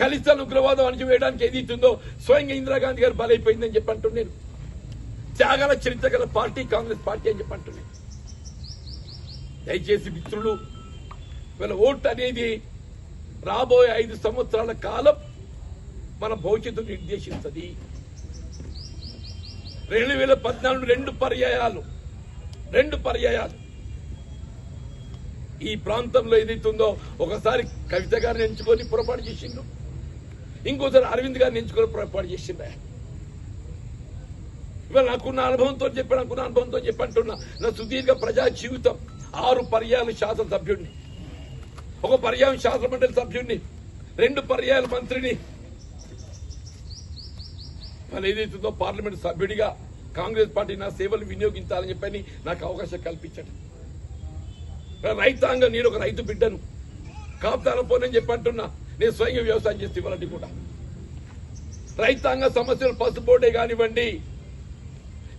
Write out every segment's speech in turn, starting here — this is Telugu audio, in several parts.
ఖలిస్తాన్ ఉగ్రవాదం అణిచివేయడానికి ఏదైతుందో స్వయంగా ఇందిరాగాంధీ గారు బలైపోయిందని చెప్పి నేను త్యాగాల చరిత్ర గల పార్టీ కాంగ్రెస్ పార్టీ అని చెప్పి దయచేసి మిత్రులు వీళ్ళ ఓట్ అనేది రాబోయే ఐదు సంవత్సరాల కాలం మన భవిష్యత్తు నిర్దేశిస్తుంది. రెండు వేల పద్నాలుగు రెండు పర్యాయాలు రెండు పర్యాయాలు. ఈ ప్రాంతంలో ఏదైతుందో ఒకసారి కవిత గారిని ఎంచుకొని పొరపాటు చేసిండు ఇంకోసారి అరవింద్ గారిని ఎంచుకొని పొరపాటు చేసిండే ఇవాళ నాకున్న అనుభవంతో చెప్పాను నాకున్న అనుభవంతో చెప్పి అంటున్నా నా సుదీర్ఘ ప్రజా జీవితం ఆరు పర్యాలు శాసనసభ్యుడిని. ఒక పర్యాయం శాసనమండలి సభ్యుడిని రెండు పర్యాయాల మంత్రిని. వాళ్ళు ఏదైతుందో పార్లమెంట్ సభ్యుడిగా కాంగ్రెస్ పార్టీ నా సేవలు వినియోగించాలని చెప్పని నాకు అవకాశం కల్పించండి. రైతాంగం నేను ఒక రైతు బిడ్డను. కాపుతాల పోనని చెప్పి అంటున్నా. నేను స్వయంగా వ్యవసాయం చేస్తే ఇవ్వాలండి కూడా. రైతాంగ సమస్యలు పసుపోటే కానివ్వండి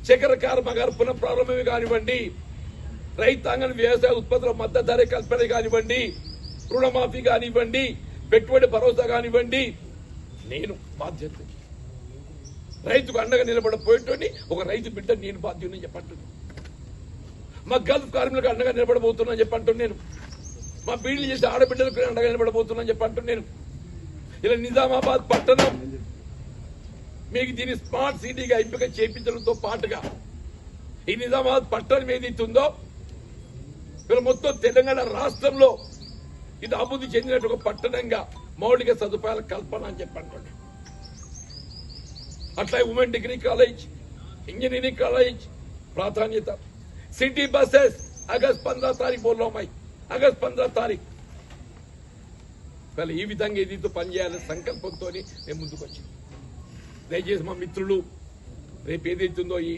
చక్కెర కర్మాగార పునఃప్రారంభమే కానివ్వండి రైతాంగం వ్యవసాయ ఉత్పత్తుల మద్దతు ధర కల్పన కానివ్వండి రుణమాఫీ కానివ్వండి పెట్టుబడి భరోసా కానివ్వండి నేను బాధ్యత. రైతుకు అండగా నిలబడపోయేటోని ఒక రైతు బిడ్డ నేను బాధ్యుని చెప్పంటున్నాను మా గల్ఫ్ కార్మికులకు అండగా నిలబడబోతున్నా చెప్పంటున్నాను నేను. మా బీడీలు చేసి ఆడబిడ్డలకు అండగా నిలబడబోతున్నా చెప్పంటున్నాను నేను. ఇలా నిజామాబాద్ పట్టణం మీకు దీన్ని స్మార్ట్ సిటీగా ఎంపిక చేపించడంతో పాటుగా ఈ నిజామాబాద్ పట్టణం ఏదైతే ఉందో మొత్తం తెలంగాణ రాష్ట్రంలో ఇది అభివృద్ధి చెందినట్టు ఒక పట్టణంగా మౌలిక సదుపాయాల కల్పన అని చెప్పండి అట్లా women degree college engineering college ప్రాధాన్యత. సిటీ బస్సెస్ ఆగస్ట్ పంద్రా తారీఖు బోల్లో అమ్మాయి ఆగస్ట్ పంద్రह తారీఖు. వాళ్ళు ఈ విధంగా ఏదైతే పనిచేయాలనే సంకల్పంతో నేను ముందుకు వచ్చింది. దయచేసి మా మిత్రులు రేపు ఏదైతుందో ఈ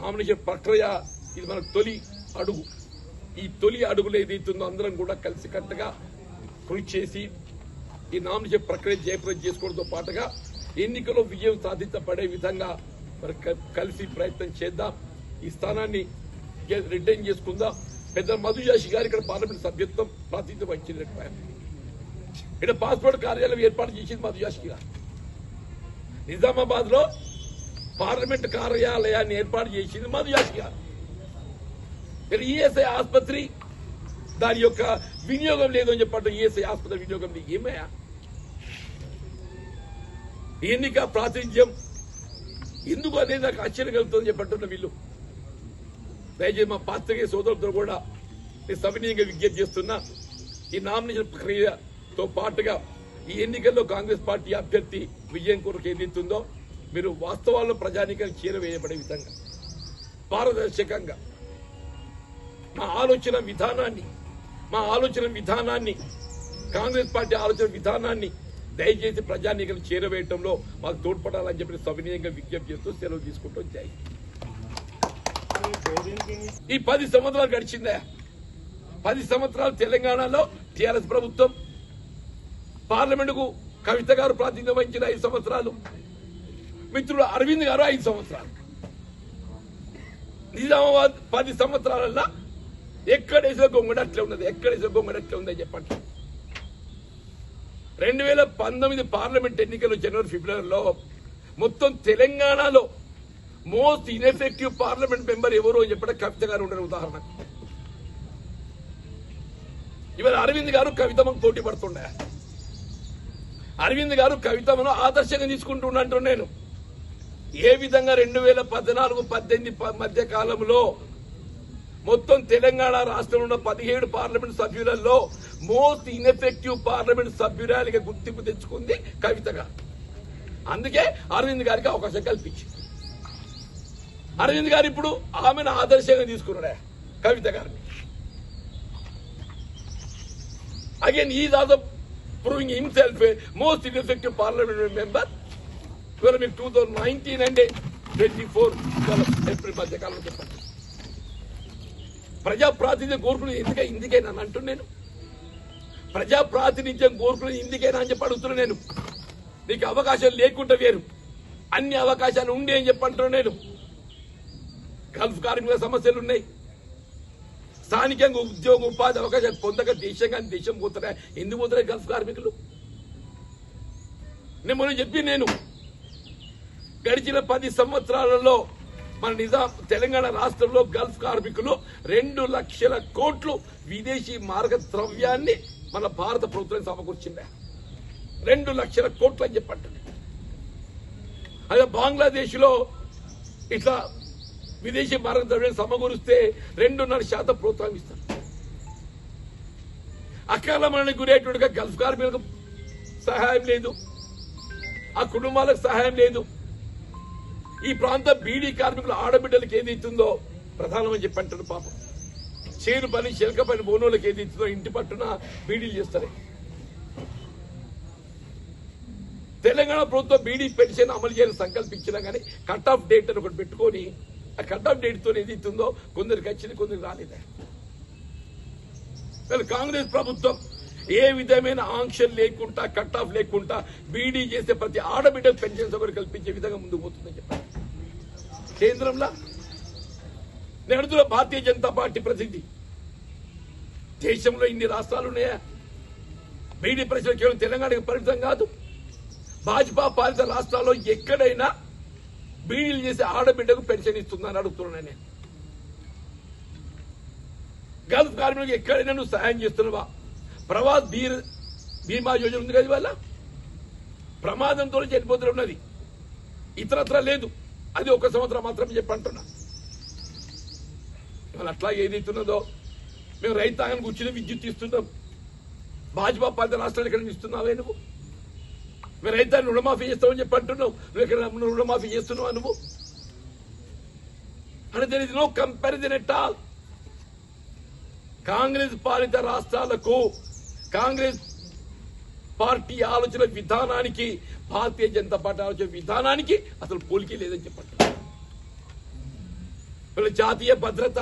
నామినేషన్ ప్రక్రియ ఇది మనకు తొలి అడుగు. ఈ తొలి అడుగులు ఏదైతుందో అందరం కూడా కలిసికట్టుగా కృషి చేసి ఈ నామినేషన్ ప్రక్రియ జయప్రదం చేసుకోవడంతో పాటుగా ఎన్నికలో విజయం సాధించబడే విధంగా మరి కలిసి ప్రయత్నం చేద్దాం. ఈ స్థానాన్ని రిటైన్ చేసుకుందాం. పెద్ద మధుయాషి గారు ఇక్కడ పార్లమెంట్ సభ్యత్వం ప్రాతినిధ్యం వహించింది ఇక్కడ పాస్పోర్ట్ కార్యాలయం ఏర్పాటు చేసింది మధుయాషి గారు. నిజామాబాద్లో పార్లమెంట్ కార్యాలయాన్ని ఏర్పాటు చేసింది మధుయాషి గారు. ఇక్కడ ఈఎస్ఐ ఆసుపత్రి దాని యొక్క వినియోగం లేదు అని ఈఎస్ఐ ఆసుపత్రి వినియోగం ఏమయ్యా? ఎన్నిక ప్రాతినిధ్యం ఎందుకు అనేది నాకు ఆశ్చర్యం కలుగుతుందని చెప్పట్టున్న వీళ్ళు. దయచేసి మా పాత్రికే సోదరులతో కూడా నేను సవినీయంగా విజ్ఞప్తి చేస్తున్నా. ఈ నామినేషన్ ప్రక్రియతో పాటుగా ఈ ఎన్నికల్లో కాంగ్రెస్ పార్టీ అభ్యర్థి విజయం కొరకు ఏదైతుందో మీరు వాస్తవాల్లో ప్రజానికానికి చేరవేయబడే విధంగా పారదర్శకంగా మా ఆలోచన విధానాన్ని మా ఆలోచన విధానాన్ని కాంగ్రెస్ పార్టీ ఆలోచన విధానాన్ని దయచేసి ప్రజానీకలు చేరవేయటంలో మాకు తోడ్పడాలని చెప్పి సవినీయంగా విజ్ఞప్తి చేస్తూ సెలవు తీసుకుంటూ జై ఈ పది సంవత్సరాలు గడిచిందా. పది సంవత్సరాలు తెలంగాణలో టిఆర్ఎస్ ప్రభుత్వం పార్లమెంటుకు కవిత గారు ప్రాతినిధ్యం వహించిన ఐదు సంవత్సరాలు మిత్రుడు అరవింద్ గారు ఐదు సంవత్సరాలు. నిజామాబాద్ పది సంవత్సరాలల్లో ఎక్కడేసే గొంగడ అట్లే ఉన్నది ఎక్కడ గొంగడ అట్లే ఉందని చెప్పండి రెండు వేల పంతొమ్మిది పార్లమెంట్ ఎన్నికలు జనవరి ఫిబ్రవరిలో మొత్తం తెలంగాణలో మోస్ట్ ఇన్ఎఫెక్టివ్ పార్లమెంట్ మెంబర్ ఎవరు అని చెప్పడం కవిత గారు ఉండే ఉదాహరణ. ఇవాళ అరవింద్ గారు కవితమకు పోటీ పడుతుండే. అరవింద్ గారు కవితమను ఆదర్శంగా తీసుకుంటున్నట్టు నేను. ఏ విధంగా రెండు వేల పద్నాలుగు పద్దెనిమిది ప- మధ్య కాలంలో మొత్తం తెలంగాణ రాష్ట్రంలో ఉన్న పదిహేడు పార్లమెంట్ సభ్యులలో మోస్ట్ ఇన్ఎఫెక్టివ్ పార్లమెంట్ సభ్యురాలిగా గుర్తింపు తెచ్చుకుంది కవితగా అందుకే అరవింద్ గారికి అవకాశం కల్పించింది. అరవింద్ గారు ఇప్పుడు ఆమెను ఆదర్శంగా తీసుకున్నాడే కవిత గారిని. అగైన్ ఈ దాదాపు proving himself most ineffective parliament member ఇవాళ మీకు టూ థౌజండ్ నైన్టీన్ అంటే ట్వంటీ ఫోర్ ఏప్రిల్ మధ్య కాలంలో చెప్పండి. ప్రజా కోరుకునే ఎందుకే? ఇందుకేనా అని అంటున్నాను నేను. ప్రజా ప్రాతినిధ్యం ఇందుకేనా అని చెప్పి అడుగుతున్నా నేను. నీకు అవకాశం లేకుండా వేరు. అన్ని అవకాశాలు ఉండే అని చెప్పంటున్నాను నేను. గల్ఫ్ కార్మికుల సమస్యలు ఉన్నాయి స్థానికంగా ఉద్యోగ ఉపాధి అవకాశాలు పొందక దేశంగా దేశం పోతున్నాయి ఎందుకు పోతున్నాయి గల్ఫ్ కార్మికులు? నేను మనం చెప్పి నేను. గడిచిన పది సంవత్సరాలలో మన నిజాం తెలంగాణ రాష్ట్రంలో గల్ఫ్ కార్మికులు రెండు లక్షల కోట్లు విదేశీ మార్గ ద్రవ్యాన్ని మన భారత ప్రభుత్వం సమకూర్చిందే రెండు లక్షల కోట్లు అని చెప్పండి అదే బంగ్లాదేశ్లో ఇట్లా విదేశీ భారత సమకూరుస్తే రెండున్నర శాతం ప్రోత్సాహం ఇస్తారు అకాల మరణానికి గురేటువంటి గల్ఫ్ కార్మికులకు సహాయం లేదు. ఆ కుటుంబాలకు సహాయం లేదు. ఈ ప్రాంత బీడీ కార్మికుల ఆడబిడ్డలకు ఏది ఇస్తుందో ప్రధానమని చెప్పి అంటారు పాపం. చేను పని చిలక పని బోనోళ్ళకి ఏది ఇస్తుందో ఇంటి పట్టున బీడీలు చేస్తారు. తెలంగాణ ప్రభుత్వం బీడీ పెన్షన్ అమలు చేయాలని సంకల్పించినా కానీ కట్ ఆఫ్ డేట్ అని ఒకటి పెట్టుకొని ఆ కట్ ఆఫ్ డేట్ ఏది ఇస్తుందో కొందరికి వచ్చింది కొందరికి రాలేదా. కాంగ్రెస్ ప్రభుత్వం ఏ విధమైన ఆంక్షలు లేకుండా కట్ ఆఫ్ లేకుండా బీడీ చేసే ప్రతి ఆడబిడ్డ పెన్షన్ సౌకర్యం కల్పించే విధంగా ముందుకు పోతుందని చెప్పారు. కేంద్రంలో నేను భారతీయ జనతా పార్టీ ప్రసిద్ధి. దేశంలో ఇన్ని రాష్ట్రాలు ఉన్నాయా? బీడీ ప్రజలు కేవలం తెలంగాణకు పరిమితం కాదు. భాజపా పాలిత రాష్ట్రాల్లో ఎక్కడైనా బీడీలు చేసే ఆడబిడ్డకు పెన్షన్ ఇస్తుందని అడుగుతున్నాను నేను. గల్ఫ్ కార్మికులకు ఎక్కడైనా నువ్వు సహాయం చేస్తున్నావా? ప్రవాస్ బీర్ బీమా యోజన ఉంది కదా ఇవాళ? ప్రమాదంతో చనిపోతున్న ఉన్నది. ఇతరత్ర లేదు. అది ఒక సంవత్సరం మాత్రమే చెప్పంటున్నా. ఇవాళ అట్లా ఏదైతున్నదో మేము రైతాంగానికి ఉచిత విద్యుత్ ఇస్తున్నాం. భాజపా పాలిత రాష్ట్రాలు ఎక్కడ ఇస్తున్నావే నువ్వు? మరి రైతాన్ని రుణమాఫీ చేస్తామని చెప్పి అంటున్నావు. నువ్వు ఎక్కడ రుణమాఫీ చేస్తున్నావు నువ్వు? అని there is no comparison at all Congress పాలిత రాష్ట్రాలకు కాంగ్రెస్ పార్టీ ఆలోచన విధానానికి భారతీయ జనతా పార్టీ ఆలోచన విధానానికి అసలు పోలికే లేదని చెప్పండి వీళ్ళ జాతీయ భద్రత.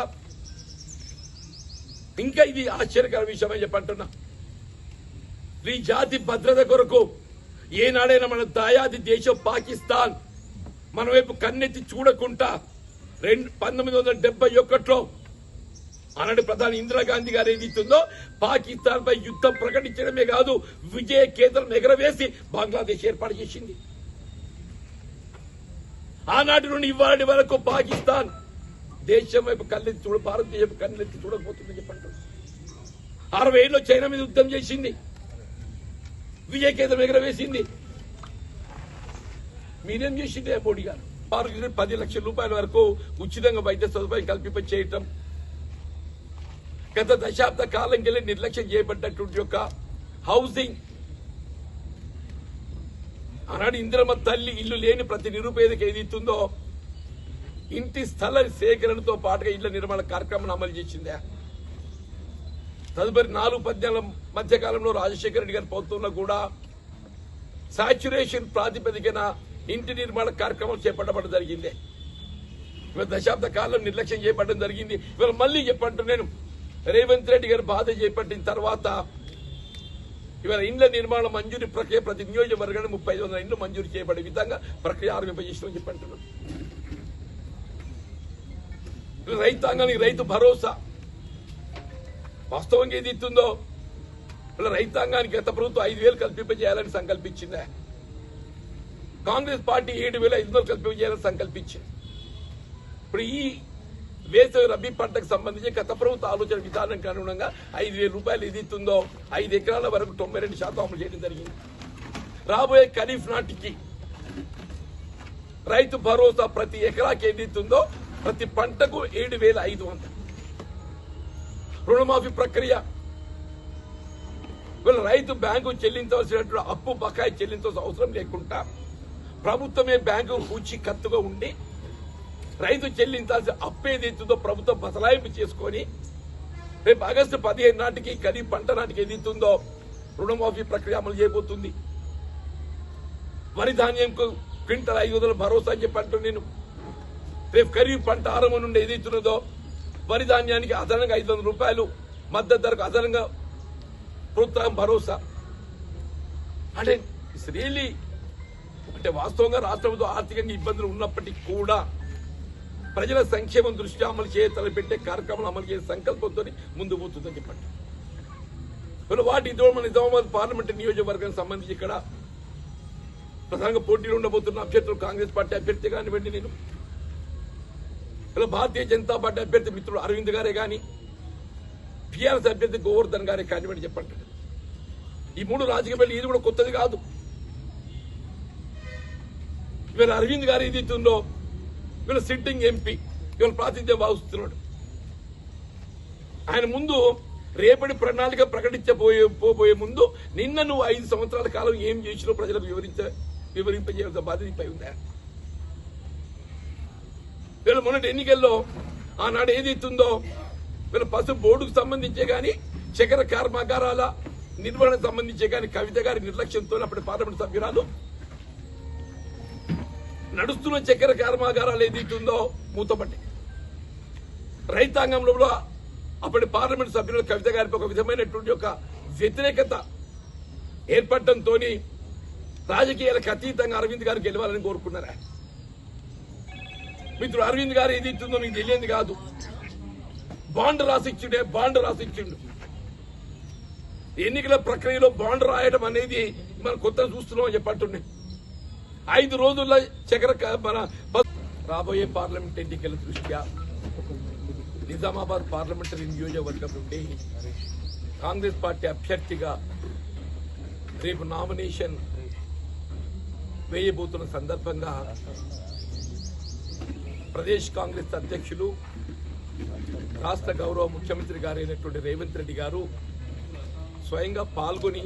ఇంకా ఇది ఆశ్చర్యకర విషయమని చెప్పంటున్నా ఈ జాతి భద్రత కొరకు ఏనాడైనా మన దాయాది దేశం పాకిస్తాన్ మన వైపు కన్నెత్తి చూడకుండా రెండు పంతొమ్మిది వందల డెబ్బై ఒకటిలో ఆనాడు ప్రధాని ఇందిరాగాంధీ గారు ఏదైతుందో పాకిస్తాన్ పై యుద్ధం ప్రకటించడమే కాదు విజయ కేంద్రం ఎగరవేసి బంగ్లాదేశ్ ఏర్పాటు చేసింది. ఆనాటి నుండి ఇవాళ వరకు పాకిస్తాన్ దేశం వైపు కళ్ళెత్తి చూడ భారతదేశం కళ్ళెత్తి చూడకపోతుందని చెప్పంటారు అరవై ఏళ్ళు చైనా మీద యుద్ధం చేసింది. విజయ కేంద్రం ఎగరవేసింది మీరేం చేసింది మోడీ గారు? ఆరోగ్య పది లక్షల రూపాయల వరకు ఉచితంగా వైద్య సదుపాయం కల్పింప చేయటం గత దశాబ్ద కాలం కెళ్ళి నిర్లక్ష్యం చేయబడ్డటువంటి యొక్క హౌసింగ్. ఆనాడు ఇందిరమ్మ తల్లి ఇల్లు లేని ప్రతి నిరుపేదకి ఏది ఇస్తుందో ఇంటి స్థల సేకరణతో పాటుగా ఇళ్ళ నిర్మాణ కార్యక్రమం అమలు చేసిందా? తదుపరి నాలుగు పద్యాల మధ్యకాలంలో రాజశేఖర రెడ్డి గారి ప్రభుత్వంలో కూడా సాచ్యురేషన్ ప్రాతిపదికన ఇంటి నిర్మాణ కార్యక్రమం చేపట్టబడడం జరిగింది. ఇవాళ దశాబ్ద కాలం నిర్లక్ష్యం చేపట్టడం జరిగింది. ఇవాళ మళ్ళీ చెప్పంటు నేను రేవంత్ రెడ్డి గారు బాధ చేపట్టిన తర్వాత ఇవాళ ఇండ్ల నిర్మాణ మంజూరి ప్రక్రియ ప్రతి నియోజకవర్గానికి ముప్పై ఐదు వందల ఇండ్లు మంజూరు చేయబడే విధంగా ప్రక్రియ ఆరంభింపజేసిన చెప్పంటున్నాను. రైతాంగానికి రైతు భరోసా వాస్తవంగా ఏది ఇస్తుందో? మళ్ళీ రైతాంగానికి గత ప్రభుత్వం ఐదు వేలు కల్పింపజేయాలని సంకల్పించిందా. కాంగ్రెస్ పార్టీ ఏడు వేల ఐదు వందలు కల్పింపజేయాలని సంకల్పించింది. ఇప్పుడు ఈ వేసవి రబీ పంటకు సంబంధించి గత ప్రభుత్వ ఆలోచన విధానానికి అనుగుణంగా ఐదు వేల రూపాయలు ఏది ఇస్తుందో ఐదు ఎకరాల వరకు తొంభై రెండు శాతం అమలు చేయడం జరిగింది. రాబోయే ఖరీఫ్ నాటికి రైతు భరోసా ప్రతి ఎకరాకి ఏది ఇస్తుందో ప్రతి పంటకు ఏడు వేల ఐదు వందలు. రుణమాఫీ ప్రక్రియ. వీళ్ళ రైతు బ్యాంకు చెల్లించవలసినటువంటి అప్పు బకాయి చెల్లించాల్సిన అవసరం లేకుండా ప్రభుత్వమే బ్యాంకు పూచీకత్తుగా ఉండి రైతు చెల్లించాల్సిన అప్పు ఏదైతుందో ప్రభుత్వం బదలాయింపు చేసుకొని రేపు ఆగస్టు పదిహేను నాటికి ఖరీఫ్ పంట నాటికి ఏదైతుందో రుణమాఫీ ప్రక్రియ అమలు చేయబోతుంది. వరి ధాన్యంకు క్వింటల్ ఐదు వందల భరోసా అని చెప్పి నేను. రేపు ఖరీఫ్ పంట ఆరంభం నుండి ఏదైతున్నదో వరి ధాన్యానికి అదనంగా ఐదు వందల రూపాయలు మద్దతు ధరకు అదనంగా ప్రోత్సాహం భరోసా. అంటే శ్రీలి అంటే వాస్తవంగా రాష్ట్ర ప్రభుత్వం ఆర్థికంగా ఇబ్బందులు ఉన్నప్పటికీ కూడా ప్రజల సంక్షేమం దృష్ట్యా అమలు చేయ తలపెట్టే కార్యక్రమాలు అమలు చేసే సంకల్పంతో ముందు పోతుందని చెప్పండి. ఇప్పుడు వాటి ఇదో మన నిజామాబాద్ పార్లమెంట్ నియోజకవర్గానికి సంబంధించి ఇక్కడ ప్రధానంగా పోటీలో ఉండబోతున్న అభ్యర్థులు కాంగ్రెస్ పార్టీ అభ్యర్థి కానివ్వండి నేను ఇలా భారతీయ జనతా పార్టీ అభ్యర్థి మిత్రుడు అరవింద్ గారే కానీ టీఆర్ఎస్ అభ్యర్థి గోవర్ధన్ గారే కానివ్వండి చెప్పండి. ఈ మూడు రాజకీయ పార్టీలు ఇది కూడా కొత్తది కాదు. ఇవాళ అరవింద్ గారు ఇది ఇస్తుందో ఇవాళ సిట్టింగ్ ఎంపీ ఇవాళ ప్రాతినిధ్యం భావిస్తున్నాడు ఆయన ముందు రేపటి ప్రణాళిక ప్రకటించబోయే పోబోయే ముందు నిన్న నువ్వు ఐదు సంవత్సరాల కాలం ఏం చేసినో ప్రజలకు వివరించ వివరింపజేయాల్సిన బాధ్యత ఉంది ఉందా? వీళ్ళు మొన్నటి ఎన్నికల్లో ఆనాడు ఏదైతుందో వీళ్ళ పసు బోర్డుకు సంబంధించే గాని చక్కెర కర్మాగారాల నిర్వహణకు సంబంధించే గాని కవిత గారి నిర్లక్ష్యంతో అప్పటి పార్లమెంట్ సభ్యురాలు నడుస్తున్న చక్కెర కర్మాగారాలు ఏదైతుందో మూతపట్టి రైతాంగంలో అప్పటి పార్లమెంట్ సభ్యులు కవిత గారికి ఒక విధమైనటువంటి ఒక వ్యతిరేకత ఏర్పడటంతో రాజకీయాలకు అతీతంగా అరవింద్ గారు గెలవాలని కోరుకున్నారా? మిత్రుడు అరవింద్ గారు ఏది ఇచ్చిందో మీకు తెలియదు కాదు. బాండ్ రాసిచ్చుడే బాండ్ రాసిచ్చిండు. ఎన్నికల ప్రక్రియలో బాండ్ రాయడం అనేది మనం కొత్త చూస్తున్నాం చెప్పట్టుండే చెప్పట్టున్నాయి ఐదు రోజుల్లో చక్ర మన రాబోయే పార్లమెంట్ ఎన్నికల దృష్ట్యా నిజామాబాద్ పార్లమెంటరీ నియోజకవర్గం నుండి కాంగ్రెస్ పార్టీ అభ్యర్థిగా రేపు నామినేషన్ వేయబోతున్న సందర్భంగా ప్రదేశ్ కాంగ్రెస్ అధ్యక్షులు రాష్ట్ర గౌరవ ముఖ్యమంత్రి గారైనటువంటి రేవంత్ రెడ్డి గారు స్వయంగా పాల్గొని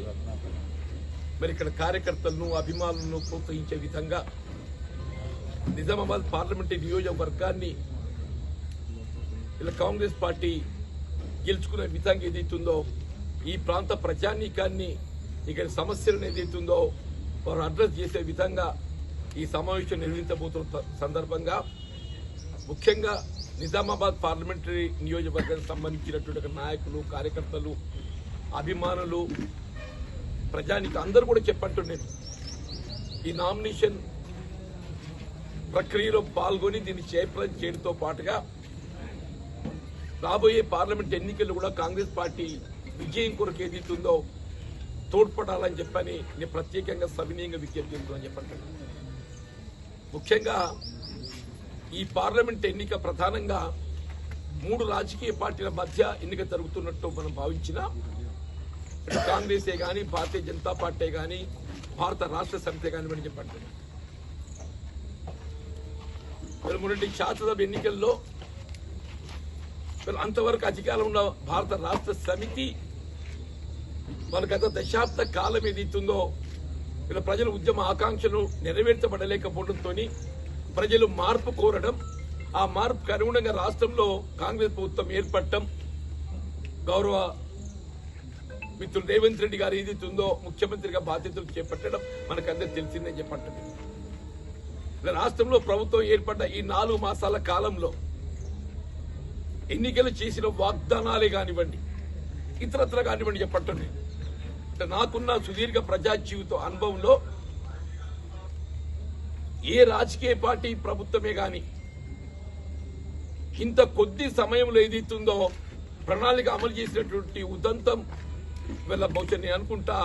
మరి ఇక్కడ కార్యకర్తలను అభిమానులను ప్రోత్సహించే విధంగా నిజామాబాద్ పార్లమెంటరీ నియోజకవర్గాన్ని ఇలా కాంగ్రెస్ పార్టీ గెలుచుకునే విధంగా ఏదైతుందో ఈ ప్రాంత ప్రజానీకాన్ని ఇక్కడ సమస్యలను ఏదైతుందో వారు అడ్రస్ చేసే విధంగా ఈ సమావేశం నిర్వహించబోతున్న సందర్భంగా ముఖ్యంగా నిజామాబాద్ పార్లమెంటరీ నియోజకవర్గానికి సంబంధించినటువంటి నాయకులు కార్యకర్తలు అభిమానులు ప్రజానికి అందరూ కూడా చెప్పంటుండేది ఈ నామినేషన్ ప్రక్రియలో పాల్గొని దీన్ని చేపలం చేయడంతో పాటుగా రాబోయే పార్లమెంట్ ఎన్నికలు కూడా కాంగ్రెస్ పార్టీ విజయం కొరకు ఏదైతుందో తోడ్పడాలని చెప్పని నేను ప్రత్యేకంగా సవినీయంగా విజ్ఞప్తి చేస్తున్నాను చెప్పండి. ముఖ్యంగా ఈ పార్లమెంట్ ఎన్నిక ప్రధానంగా మూడు రాజకీయ పార్టీల మధ్య ఎన్నిక జరుగుతున్నట్టు మనం భావించిన కాంగ్రెసే కానీ భారతీయ జనతా పార్టీ కానీ భారత రాష్ట్ర సమితి కానీ మనం చెప్పండి మరి మొన్నటి శాసనసభ ఎన్నికల్లో అంతవరకు అధికారం ఉన్న భారత రాష్ట్ర సమితి మన గత దశాబ్ద కాలం ఏదైతుందో ఇలా ప్రజల ఉద్యమ ఆకాంక్షలు నెరవేర్చబడలేకపోవడంతో ప్రజలు మార్పు కోరడం ఆ మార్పుకు అనుగుణంగా రాష్ట్రంలో కాంగ్రెస్ ప్రభుత్వం ఏర్పడటం గౌరవ మిత్రుడు రేవంత్ రెడ్డి గారు ఏదైతుందో ముఖ్యమంత్రిగా బాధ్యతలు చేపట్టడం మనకందరికి తెలిసిందని చెప్పండి. రాష్ట్రంలో ప్రభుత్వం ఏర్పడ్డ ఈ నాలుగు మాసాల కాలంలో ఎన్నికలు చేసిన వాగ్దానాలే కానివ్వండి ఇతరత్ర కానివ్వండి చెప్పండి. నాకున్న సుదీర్ఘ ప్రజా జీవిత అనుభవంలో ఏ రాజకీయ పార్టీ ప్రభుత్వమే గాని ఇంత కొద్ది సమయంలో ఏదైతుందో ప్రణాళిక అమలు చేసినటువంటి ఉదంతం వీళ్ళ బహుశా నేను అనుకుంటా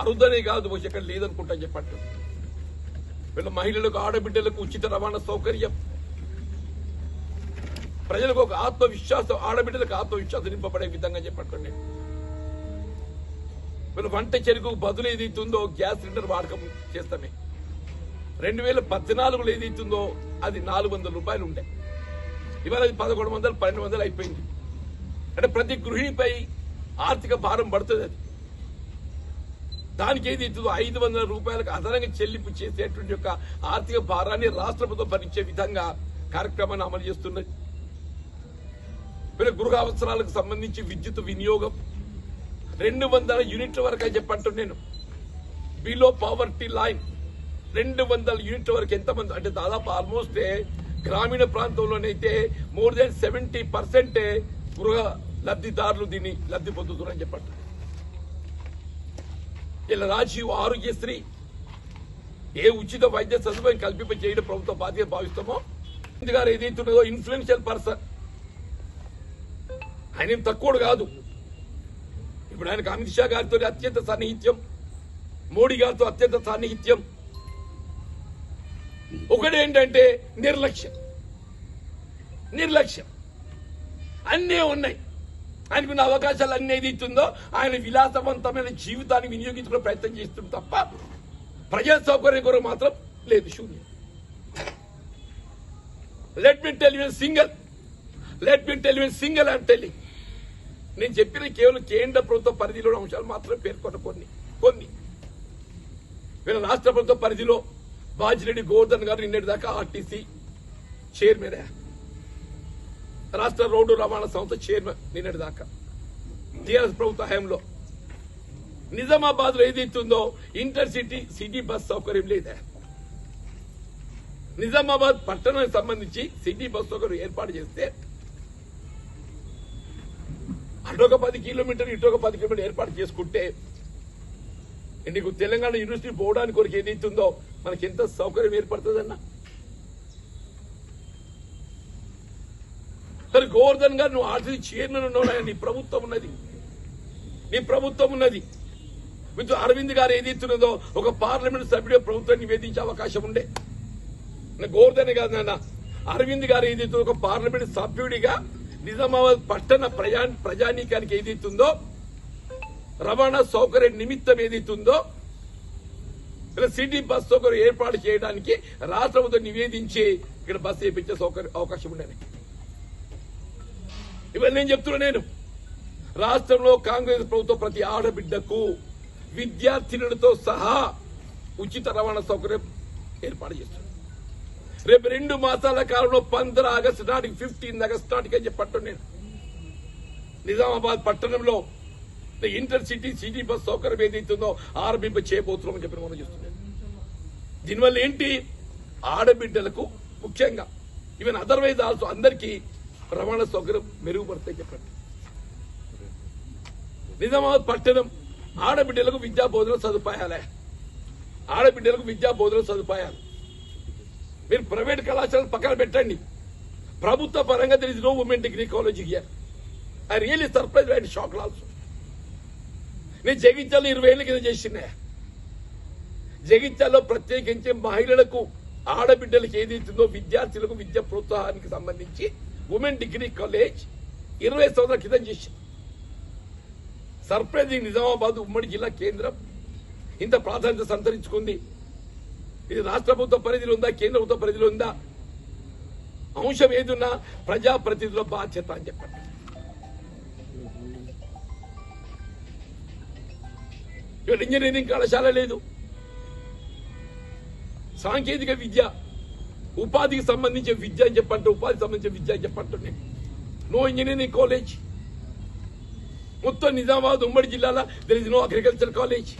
అరుదనే కాదు బహుశా ఎక్కడ లేదనుకుంటా చెప్పట్టు. వీళ్ళ మహిళలకు ఆడబిడ్డలకు ఉచిత రవాణా సౌకర్యం. ప్రజలకు ఒక ఆత్మవిశ్వాసం ఆడబిడ్డలకు ఆత్మవిశ్వాసం నింపబడే విధంగా చెప్పండి వీళ్ళ వంట చెరుకు బదులు ఏదైతుందో గ్యాస్ సిలిండర్ వాడకం చేస్తామే. రెండు వేల పద్నాలుగులో ఏదైతుందో అది నాలుగు వందల రూపాయలు ఉండే. ఇవాళ అది పదకొండు వందలు పన్నెండు వందలు అయిపోయింది. అంటే ప్రతి గృహిణిపై ఆర్థిక భారం పడుతుంది అది. దానికి ఏది ఇస్తుందో ఐదు వందల రూపాయలకు అదనంగా చెల్లింపు చేసేటువంటి యొక్క ఆర్థిక భారాన్ని రాష్ట్ర ప్రభుత్వం భరించే విధంగా కార్యక్రమాన్ని అమలు చేస్తున్నది. వీళ్ళ గృహ అవసరాలకు సంబంధించి విద్యుత్ వినియోగం. రెండు వందల యూనిట్ల వరకు చెప్పంటున్నాను. నేను బిలో పావర్టీ లైన్ రెండు వందల యూనిట్ల వరకు ఎంతమంది? అంటే దాదాపు ఆల్మోస్ట్ గ్రామీణ ప్రాంతంలోనైతే మోర్ దాన్ సెవెంటీ పర్సెంట్ గృహ లబ్ధిదారులు దీన్ని లబ్ధి పొందుతున్నారని చెప్పండి. ఇలా రాజీవ్ ఆరోగ్యశ్రీ ఏ ఉచిత వైద్య సదుపాయం కల్పింప చేయడం ప్రభుత్వ బాధ్యత భావిస్తామో? గాంధీ గారు ఏదైతే ఇన్ఫ్లుయెన్షియల్ పర్సన్ ఆయన ఏం తక్కువడు కాదు. ఇప్పుడు ఆయనకు అమిత్ షా గారితో అత్యంత సన్నిహిత్యం మోడీ గారితో అత్యంత సాన్నిహిత్యం. ఒకటేంటంటే నిర్లక్ష్యం. నిర్లక్ష్యం. అన్నీ ఉన్నాయి. ఆయనకున్న అవకాశాలు అన్ని ఏది ఇస్తుందో ఆయన విలాసవంతమైన జీవితాన్ని వినియోగించుకునే ప్రయత్నం చేస్తుంది తప్ప ప్రజా సౌకర్యం కొరకు మాత్రం లేదు శూన్యం. Let me television single let me television single and telling నేను చెప్పిన కేవలం కేంద్ర ప్రభుత్వ పరిధిలో అంశాలు మాత్రమే పేర్కొన్న కొన్ని కొన్ని. వీళ్ళ రాష్ట్ర ప్రభుత్వ పరిధిలో బాజిరెడ్డి గోవర్ధన్ గారు నిన్నటి దాకా ఆర్టీసీ చైర్మన్ రాష్ట్ర రోడ్డు రవాణా సంస్థ చైర్మన్ నిన్నటి దాకా టీఆర్ఎస్ ప్రభుత్వ హయాంలో. నిజామాబాద్లో ఏదైతుందో ఇంటర్సిటీ సిటీ బస్ సౌకర్యం లేదా. నిజామాబాద్ పట్టణానికి సంబంధించి సిటీ బస్ సౌకర్యం ఏర్పాటు చేస్తే అటొక పది కిలోమీటర్ ఇటొక పది కిలోమీటర్లు ఏర్పాటు చేసుకుంటే నీకు తెలంగాణ యూనివర్సిటీ పోవడానికి కొరకు ఏదైతుందో మనకి ఎంత సౌకర్యం ఏర్పడుతుందన్నా? సరే గోవర్ధన్ గారు నువ్వు ఆర్టీసీ చైర్మన్ ఉన్నావు నీ ప్రభుత్వం ఉన్నది. నీ ప్రభుత్వం ఉన్నది. విత్ అరవింద్ గారు ఏదైతున్నదో ఒక పార్లమెంట్ సభ్యుడు ప్రభుత్వాన్ని నివేదించే అవకాశం ఉండే. గోవర్ధన్ కాదు నాన్న అరవింద్ గారు ఏదైతే ఒక పార్లమెంట్ సభ్యుడిగా నిజామాబాద్ పట్టణ ప్రజా ప్రజానీకానికి ఏదైతుందో రవాణా సౌకర్య నిమిత్తం ఏదైతుందో ఇలా సిటీ బస్ సౌకర్యం ఏర్పాటు చేయడానికి రాష్ట్ర ప్రభుత్వం నివేదించి ఇక్కడ బస్సు వేయించే సౌకర్యం అవకాశం ఉండేది. ఇవన్నీ నేను చెప్తున్నా నేను. రాష్ట్రంలో కాంగ్రెస్ ప్రభుత్వం ప్రతి ఆడబిడ్డకు విద్యార్థినులతో సహా ఉచిత రవాణా సౌకర్యం ఏర్పాటు చేస్తుంది. రేపు రెండు మాసాల కాలంలో పంద్ర ఆగస్టు నాటికి ఫిఫ్టీన్ ఆగస్టు నాటికి అని చెప్పట్టు నేను. నిజామాబాద్ పట్టణంలో ఇంటర్ సిటీ సిటీ బస్ సౌకర్యం ఏదైతుందో ఆరంభింప చేయబోతున్నామని చెప్పి మనం చూస్తున్నాం దీనివల్ల ఏంటి? ఆడబిడ్డలకు ముఖ్యంగా ఈవెన్ అదర్వైజ్ ఆల్సో అందరికీ రవాణా సౌకర్యం మెరుగుపడతాయి చెప్పండి. నిజామాబాద్ పట్టణం ఆడబిడ్డలకు విద్యా బోధన సదుపాయాలే. ఆడబిడ్డలకు విద్యా బోధన సదుపాయాలు. మీరు ప్రైవేట్ కళాశాల పక్కన పెట్టండి. ప్రభుత్వ పరంగా there is no women degree college here I really surprise and shock also నేను జగించాలి ఇరవై ఏళ్ళ కింద చేసినా జగిత్యాల్లో ప్రత్యేకించి మహిళలకు ఆడబిడ్డలకు ఏదైతుందో విద్యార్థులకు విద్య ప్రోత్సాహానికి సంబంధించి ఉమెన్ డిగ్రీ కాలేజ్ ఇరవై సంవత్సరాల క్రితం చేసింది. సర్ప్రైజింగ్ నిజామాబాద్ ఉమ్మడి జిల్లా కేంద్రం. ఇంత ప్రాధాన్యత సంతరించుకుంది. ఇది రాష్ట్ర ప్రభుత్వ పరిధిలో ఉందా కేంద్ర ప్రభుత్వ పరిధిలో ఉందా? అంశం ఏదున్నా ప్రజాప్రతినిధుల బాధ్యత అని చెప్పండి. ఇక్కడ ఇంజనీరింగ్ కళాశాల లేదు. సాంకేతిక విద్య ఉపాధికి సంబంధించిన విద్య అని చెప్పంటే ఉపాధికి సంబంధించిన విద్య అని చెప్పంటున్నాయి నో ఇంజనీరింగ్ కాలేజ్ మొత్తం నిజామాబాద్ ఉమ్మడి జిల్లాలో there is no agriculture college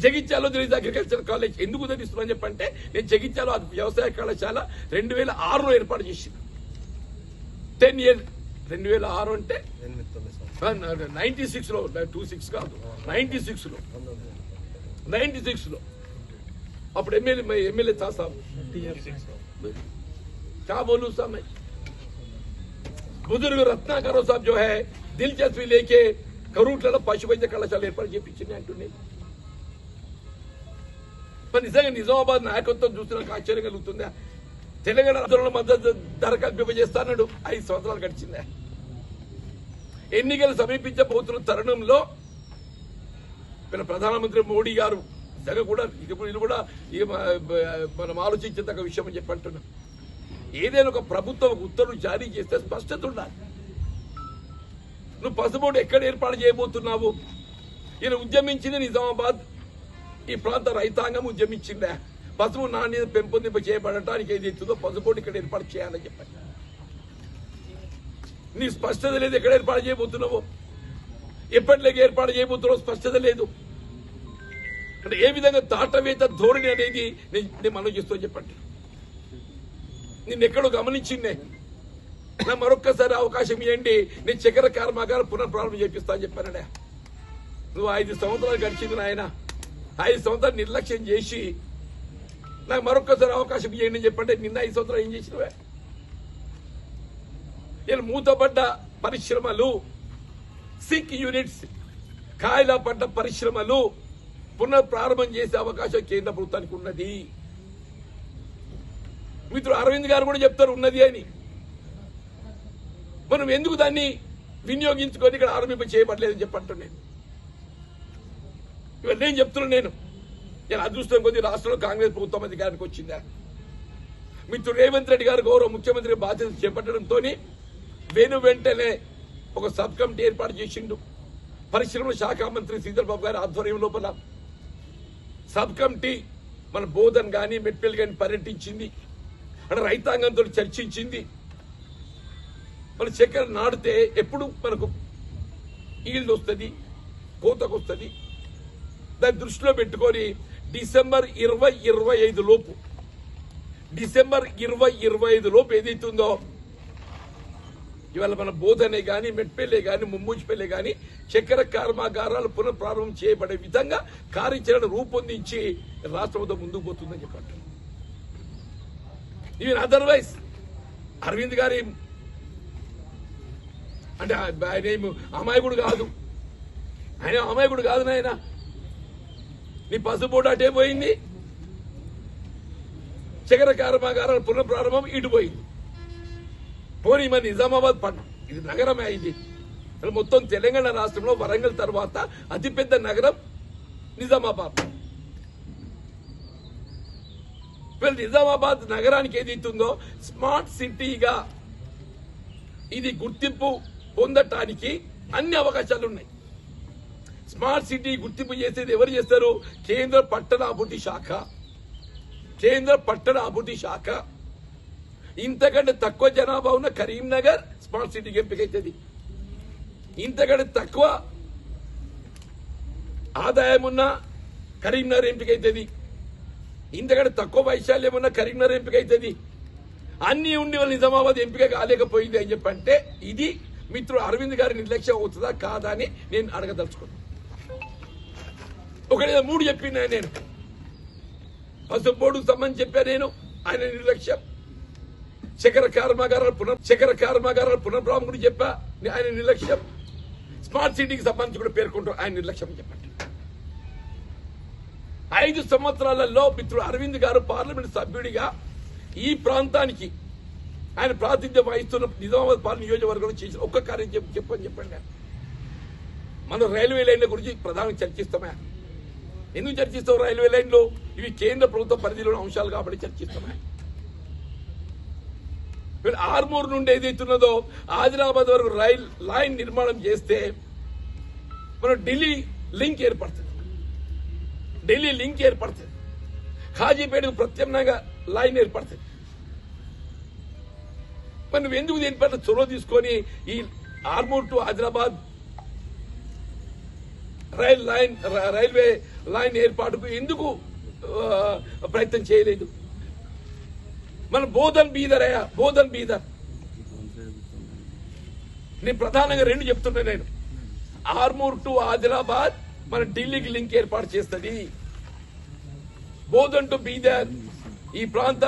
జగిత్యాలో there is agriculture college ఎందుకు తెలుస్తున్నాను చెప్పంటే నేను జగిత్యాలో అది వ్యవసాయ కళాశాల రెండు వేల ఆరులో ఏర్పాటు చేసింది టెన్ ఇయర్ రెండు వేల ఆరు అంటే? నైన్టీ సిక్స్లో టూ సిక్స్ కాదు నైన్టీ సిక్స్లో నైన్టీ సిక్స్ లో అప్పుడు ఎమ్మెల్యే ఎమ్మెల్యే था साहब क्या बोलूं साहब मैं బుజుర్గు రత్నాకరరావు సాబ్ జో హై దిల్చస్పీ లేకే కరూట్లలో పశు వైద్య కళాశాల ఏర్పాటు చేపించింది అంటున్నాయి మరి నిజంగా నిజామాబాద్ నాయకత్వం చూసి నాకు ఆశ్చర్యం కలుగుతుందా తెలంగాణ రాష్ట్రంలో మద్దతు ధర కల్పింపజేస్తాడు ఐదు సంవత్సరాలు గడిచిందా ఎన్నికలు సమీపించబోతున్న తరుణంలో మన ప్రధానమంత్రి మోడీ గారు సరే కూడా ఇక ఇది కూడా ఇక మనం ఆలోచించదగ్గ విషయం అని చెప్పి అంటున్నాం. ఏదైనా ఒక ప్రభుత్వం ఉత్తర్వులు జారీ చేస్తే స్పష్టత ఉండాలి. నువ్వు పసుబోర్డు ఎక్కడ ఏర్పాటు చేయబోతున్నావు? ఈయన ఉద్యమించింది నిజామాబాద్ ఈ ప్రాంత రైతాంగం ఉద్యమించిందా? పసుపు నాణ్యత పెంపొందింప చేయబడటానికి ఏది ఎత్తుందో పసుబోర్డు ఇక్కడ ఏర్పాటు చేయాలని చెప్పాను నీ స్పష్టత లేదు ఎక్కడ ఏర్పాటు చేయబోతున్నావు? ఎప్పటిలోకి ఏర్పాటు చేయబోతున్నావు స్పష్టత లేదు. అంటే ఏ విధంగా దాటవేత ధోరణి అనేది నేను మనం చేస్తూ చెప్పండి. నిన్ను ఎక్కడో గమనించిందే. నా మరొక్కసారి అవకాశం ఇవ్వండి నేను చక్కెర కర్మాగారం పునఃప్రారంభం చేపిస్తా అని చెప్పానడే నువ్వు ఐదు సంవత్సరాలు గడిచింది నాయన. ఐదు సంవత్సరాలు నిర్లక్ష్యం చేసి నాకు మరొక్కసారి అవకాశం ఇవ్వండి అని చెప్పంటే నిన్న ఐదు సంవత్సరాలు ఏం చేసినవే? నేను మూతపడ్డ పరిశ్రమలు సిక్ యూనిట్స్ కాయల పడ్డ పరిశ్రమలు పునఃప్రారంభం చేసే అవకాశం కేంద్ర ప్రభుత్వానికి ఉన్నది. మిత్రుడు అరవింద్ గారు కూడా చెప్తారు ఉన్నది అని. మనం ఎందుకు దాన్ని వినియోగించుకొని ఇక్కడ ఆరంభింప చేయబడలేదని చెప్పంటున్నాను నేను. ఇవన్నీ నేను చెప్తున్నాను నేను. నేను అదృష్టం కొద్ది రాష్ట్రంలో కాంగ్రెస్ ప్రభుత్వం అధికారానికి వచ్చిందా? మిత్రుడు రేవంత్ రెడ్డి గారు గౌరవ ముఖ్యమంత్రి బాధ్యత చేపట్టడంతో వేణు వెంటనే ఒక సబ్ కమిటీ ఏర్పాటు చేసిండు. పరిశ్రమల శాఖ మంత్రి శ్రీధర్ బాబు గారి ఆధ్వర్యం లోపల సబ్ కమిటీ మన బోధన్ కానీ మెట్పల్ కానీ పర్యటించింది. అంటే రైతాంగంతో చర్చించింది. మన చక్కెర నాడితే ఎప్పుడు మనకు ఈల్డ్ వస్తుంది కోతకు వస్తుంది దాన్ని దృష్టిలో పెట్టుకొని డిసెంబర్ ఇరవై ఇరవై ఐదు లోపు డిసెంబర్ ఇరవై ఇరవై ఐదు లోపు ఏదైతుందో ఇవాళ మన బోధనే కానీ మెట్పల్లే కానీ ముమ్మూచిపల్లే కానీ చక్కెర కర్మాగారాలు పునఃప్రారంభం చేయబడే విధంగా కార్యాచరణ రూపొందించి రాష్ట్రంతో ముందుకు పోతుందని చెప్పారు ఈవెన్ అదర్వైజ్ అరవింద్ గారి అంటే ఆయన ఏమి అమాయకుడు కాదు. ఆయన అమాయకుడు కాదు నాయన. నీ పసుపోటు అటే పోయింది. చక్కెర కర్మాగారాలు పునఃప్రారంభం ఇటు పోయింది. పోనీ మన నిజామాబాద్ పట్టణం ఇది నగరమే అయింది మొత్తం తెలంగాణ రాష్ట్రంలో వరంగల్ తర్వాత అతిపెద్ద నగరం నిజామాబాద్. వీళ్ళు నిజామాబాద్ నగరానికి ఏది ఇస్తుందో స్మార్ట్ సిటీగా ఇది గుర్తింపు పొందటానికి అన్ని అవకాశాలు ఉన్నాయి స్మార్ట్ సిటీ గుర్తింపు చేసేది ఎవరు చేస్తారు? కేంద్ర పట్టణ అభివృద్ధి శాఖ. కేంద్ర పట్టణ అభివృద్ధి శాఖ. ఇంతకంటే తక్కువ జనాభా ఉన్న కరీంనగర్ స్మార్ట్ సిటీకి ఎంపికైతుంది. ఇంతకంటే తక్కువ ఆదాయం ఉన్న కరీంనగర్ ఎంపికైతుంది. ఇంతకంటే తక్కువ వైశాల్యం ఉన్న కరీంనగర్ ఎంపికైతుంది. అన్నీ ఉండి వాళ్ళు నిజామాబాద్ ఎంపిక కాలేకపోయింది అని చెప్పంటే ఇది మిత్రుడు అరవింద్ గారి నిర్లక్ష్యం అవుతుందా కాదా అని నేను అడగదలుచుకున్నాను ఒకటి మూడు చెప్పిన నేను. పసుపోడు సంబంధించి చెప్పా నేను ఆయన నిర్లక్ష్యం. చక్కెర కర్మాగారాల పునః చక్కెర కర్మాగారాల పునఃప్రారం గురించి చెప్పా ఆయన నిర్లక్ష్యం. స్మార్ట్ సిటీకి సంబంధించి కూడా పేర్కొంటూ ఆయన నిర్లక్ష్యం చెప్పండి. ఐదు సంవత్సరాలలో మిత్రుడు అరవింద్ గారు పార్లమెంట్ సభ్యుడిగా ఈ ప్రాంతానికి ఆయన ప్రాతినిధ్యం వహిస్తున్న నిజామాబాద్ పాలన నియోజకవర్గంలో చేసిన ఒక్క కార్యం చెప్పి చెప్పని చెప్పండి. మనం రైల్వే లైన్ల గురించి ప్రధానంగా చర్చిస్తామే ఎందుకు చర్చిస్తాం రైల్వే లైన్లు? ఇవి కేంద్ర ప్రభుత్వ పరిధిలోని అంశాలు కాబట్టి చర్చిస్తామే ఆర్మూర్ నుండి ఏదైతున్నదో ఆదిలాబాద్ వరకు రైల్ లైన్ నిర్మాణం చేస్తే మన ఢిల్లీ లింక్ ఏర్పడుతుంది. ఢిల్లీ లింక్ ఏర్పడుతుంది. ఖాజీపేటకు ప్రత్యామ్నాయంగా లైన్ ఏర్పడుతుంది. మరి నువ్వు ఎందుకు పట్ల చొరవ తీసుకొని ఈ Armoor to Adilabad rail line railway line ఏర్పాటుకు ఎందుకు ప్రయత్నం చేయలేదు? మన బోధన్ బీదర్ అయ్యా బోధన్ బీదర్. నేను ప్రధానంగా రెండు చెప్తున్నా నేను. ఆర్మూర్ టు ఆదిలాబాద్ మన ఢిల్లీకి లింక్ ఏర్పాటు చేస్తుంది. బోధన్ టు బీదర్ ఈ ప్రాంత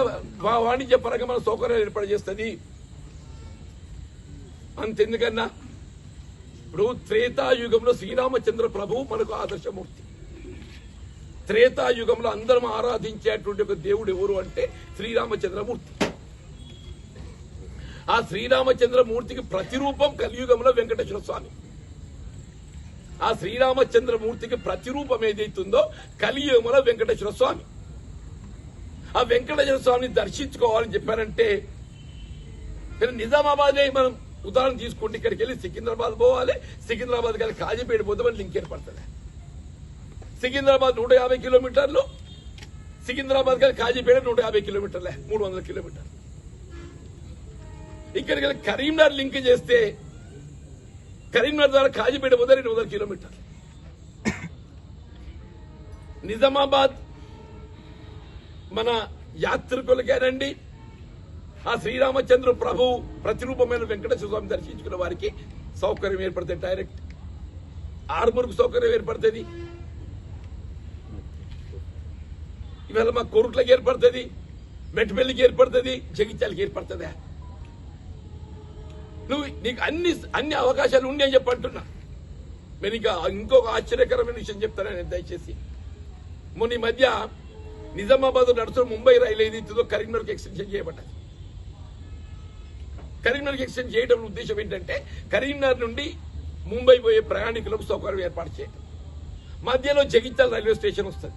వాణిజ్య పరంగా మన సౌకర్యాలు ఏర్పాటు చేస్తుంది. అంతెందుకన్నా? ఇప్పుడు త్రేతాయుగంలో శ్రీరామచంద్ర ప్రభు మనకు ఆదర్శమూర్తి. త్రేతాయుగంలో అందరం ఆరాధించేటువంటి ఒక దేవుడు ఎవరు అంటే శ్రీరామచంద్రమూర్తి. ఆ శ్రీరామచంద్రమూర్తికి ప్రతిరూపం కలియుగంలో వెంకటేశ్వర స్వామి. ఆ శ్రీరామచంద్రమూర్తికి ప్రతిరూపం ఏదైతుందో కలియుగంలో వెంకటేశ్వర స్వామి. ఆ వెంకటేశ్వర స్వామిని దర్శించుకోవాలని చెప్పారంటే నిజామాబాదే నిజామాబాద్ మనం ఉదాహరణ తీసుకుంటే ఇక్కడికి వెళ్ళి సికింద్రాబాద్ పోవాలి సికింద్రాబాద్ కానీ కాజీపేట పోతే లింక్ ఏర్పడుతుంది సికింద్రాబాద్ నూట యాభై కిలోమీటర్లు సికింద్రాబాద్ కానీ కాజీపేట నూట యాభై కిలోమీటర్లే మూడు వందల కిలోమీటర్లు. ఇక్కడికి కరీంనగర్ లింక్ చేస్తే కరీంనగర్ ద్వారా కాజీపేట పోతే రెండు వందల కిలోమీటర్లు. నిజామాబాద్ మన యాత్రికులకేనండి ఆ శ్రీరామచంద్ర ప్రభు ప్రతిరూపమైన వెంకటేశ్వర స్వామి దర్శించుకున్న వారికి సౌకర్యం ఏర్పడుతుంది డైరెక్ట్ ఆర్మూర్కు సౌకర్యం ఏర్పడుతుంది ఇవాళ మా కోరుట్లకి ఏర్పడుతుంది మెట్పల్లికి ఏర్పడుతుంది జగిత్యాలకి ఏర్పడుతుందా? నువ్వు నీకు అన్ని అన్ని అవకాశాలు ఉండి అని చెప్పంటున్నా నేను ఇంకా ఇంకొక ఆశ్చర్యకరమైన విషయం చెప్తానని నేను దయచేసి. మొన్న ఈ మధ్య నిజామాబాద్ నడుస్తున్న ముంబై రైలు ఏదైతుందో కరీంనగర్కి ఎక్స్టెన్షన్ చేయబడ్డది. కరీంనగర్కి ఎక్స్టెండ్ చేయడం ఉద్దేశం ఏంటంటే కరీంనగర్ నుండి ముంబై పోయే ప్రయాణికులకు సౌకర్యం ఏర్పాటు చేయడం మధ్యలో జగిత్యాల రైల్వే స్టేషన్ వస్తుంది.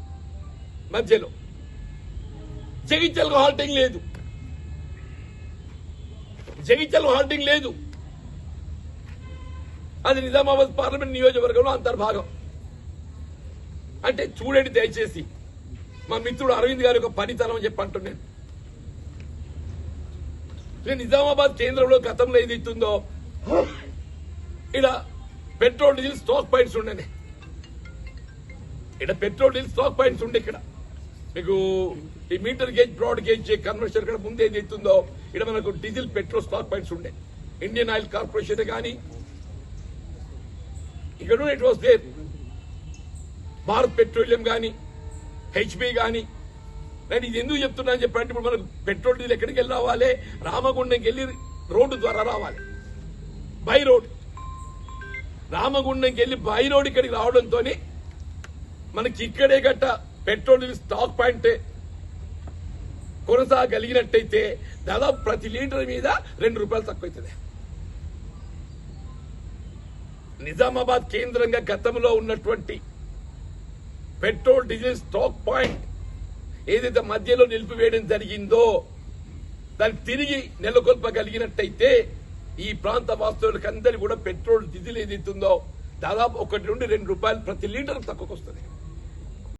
మధ్యలో. జగిత్యాలకు హాల్టింగ్ లేదు. జగిత్యాలకు హాల్టింగ్ లేదు. అది నిజామాబాద్ పార్లమెంట్ నియోజకవర్గంలో అంతర్భాగం. అంటే చూడండి దయచేసి మా మిత్రుడు అరవింద్ గారి యొక్క పనితనం అని చెప్పి అంటున్నాను నిజామాబాద్ కేంద్రంలో గతంలో ఏది ఇస్తుందో ఇక్కడ పెట్రోల్ డీజిల్ స్టాక్ పాయింట్స్ ఉండనే. ఇక్కడ పెట్రోల్ డీజిల్ స్టాక్ పాయింట్స్ ఉండే ఇక్కడ. మీకు ఈ metre gauge broad gauge conversion ఇక్కడ ముందు ఏది ఇస్తుందో ఇక్కడ మనకు డీజిల్ పెట్రోల్ స్టాక్ పాయింట్స్ ఉండే. ఇండియన్ ఆయిల్ కార్పొరేషన్ కానీ ఇక్కడ it was there Bharat Petroleum కానీ హెచ్పి కానీ. నేను ఇది ఎందుకు చెప్తున్నాను చెప్పంటే ఇప్పుడు మనకు పెట్రోల్ డీజిల్ ఎక్కడికి వెళ్ళి రావాలి? రామగుండంకి వెళ్ళి రోడ్డు ద్వారా రావాలి. By road. రామగుండంకి వెళ్ళి బై రోడ్ ఇక్కడికి రావడంతో మనకి ఇక్కడే గట్ట పెట్రోల్ డీజిల్ స్టాక్ పాయింట్ కొనసాగలిగినట్టయితే దాదాపు ప్రతి లీటర్ మీద రెండు రూపాయలు తక్కువ అవుతుంది నిజామాబాద్ కేంద్రంగా గతంలో ఉన్నటువంటి పెట్రోల్ డీజిల్ స్టాక్ పాయింట్ ఏదైతే మధ్యలో నిలిపివేయడం జరిగిందో దాన్ని తిరిగి నెలకొల్పగలిగినట్టయితే ఈ ప్రాంత వాస్తవులకు అందరి కూడా పెట్రోల్ డీజిల్ ఏదైతుందో దాదాపు ఒకటి నుండి రెండు రూపాయలు ప్రతి లీటర్ తక్కువకు వస్తుంది